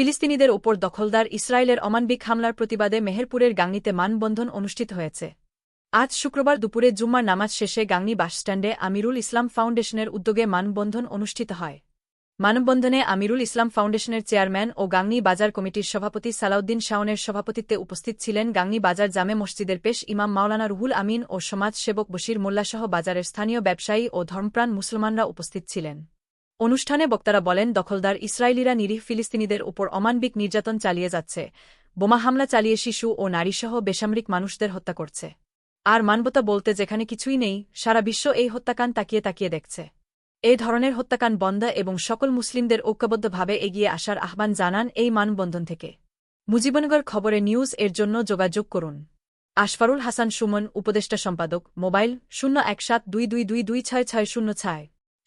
ফিলিস্তিনিদের ওপর দখলদার ইসরায়েলের অমানবিক হামলার প্রতিবাদে মেহেরপুরের গাংনীতে মানবন্ধন অনুষ্ঠিত হয়েছে। আজ শুক্রবার দুপুরে জুম্মার নামাজ শেষে গাংনী বাসস্ট্যান্ডে আমিরুল ইসলাম ফাউন্ডেশনের উদ্যোগে মানবন্ধন অনুষ্ঠিত হয়। মানববন্ধনে আমিরুল ইসলাম ফাউন্ডেশনের চেয়ারম্যান ও গাংনী বাজার কমিটির সভাপতি সালাউদ্দিন শাওনের সভাপতিত্বে উপস্থিত ছিলেন গাংনী বাজার জামে মসজিদের পেশ ইমাম মাওলানা রুহুল আমিন ও সমাজসেবক বশির মোল্লাসহ বাজারের স্থানীয় ব্যবসায়ী ও ধর্মপ্রাণ মুসলমানরা উপস্থিত ছিলেন। অনুষ্ঠানে বক্তারা বলেন, দখলদার ইসরায়েলিরা নিরীহ ফিলিস্তিনিদের উপর অমানবিক নির্যাতন চালিয়ে যাচ্ছে। বোমা হামলা চালিয়ে শিশু ও নারীসহ বেসামরিক মানুষদের হত্যা করছে। আর মানবতা বলতে যেখানে কিছুই নেই, সারা বিশ্ব এই হত্যাকাণ্ড তাকিয়ে তাকিয়ে দেখছে। এই ধরনের হত্যাকাণ্ড বন্ধ এবং সকল মুসলিমদের ঐক্যবদ্ধভাবে এগিয়ে আসার আহ্বান জানান এই মানবন্ধন থেকে। মুজিবনগর খবরে নিউজ এর জন্য যোগাযোগ করুন। আশফারুল হাসান সুমন, উপদেষ্টা সম্পাদক, মোবাইল শূন্য এক সাত দুই দুই দুই দুই ছয় ছয় শূন্য ছয়।